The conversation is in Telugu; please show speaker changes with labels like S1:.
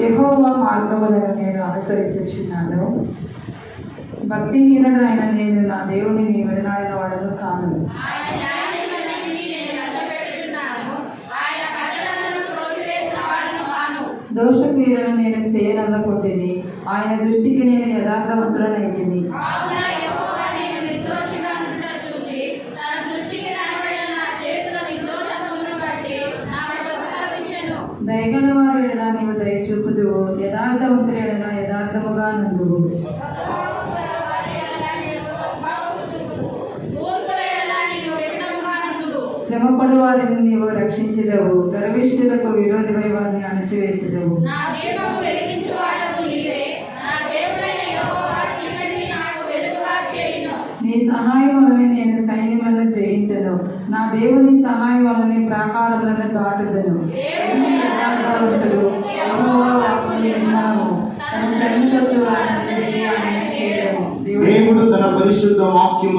S1: యెహోవా మార్గములను నేను అనుసరించుచున్నాను. భక్తిహీనుడైన నేను నా దేవుడిని విడనాడిన వాడను కాను. దోషక్రియలను నేను చేయనల్లకొట్టిని ఆయన దృష్టికి నేను యథార్థవంతుడనైతిని.
S2: ప్రతిఫలమిచ్చెను.
S1: దయగల వారి ఎడల నీవు దయ చూపుదువు యథార్థవంతుల ఎడల యథార్థముగా నుండువు
S2: మూర్ఖుల ఎడల నీవు వికటముగా నుండువు.
S1: శ్రమపడు వారిని నీవు రక్షించదవు గర్విష్ఠులకు విరోధమై వారిని అణచివేసెదవు
S2: నా
S1: సహాయం వలన నేను సైన్యములను జయించను నా దేవుని సహాయం వలన ప్రాకారములను దాటుదను
S3: దేవుడు తన పరిశుద్ధ వాక్యమును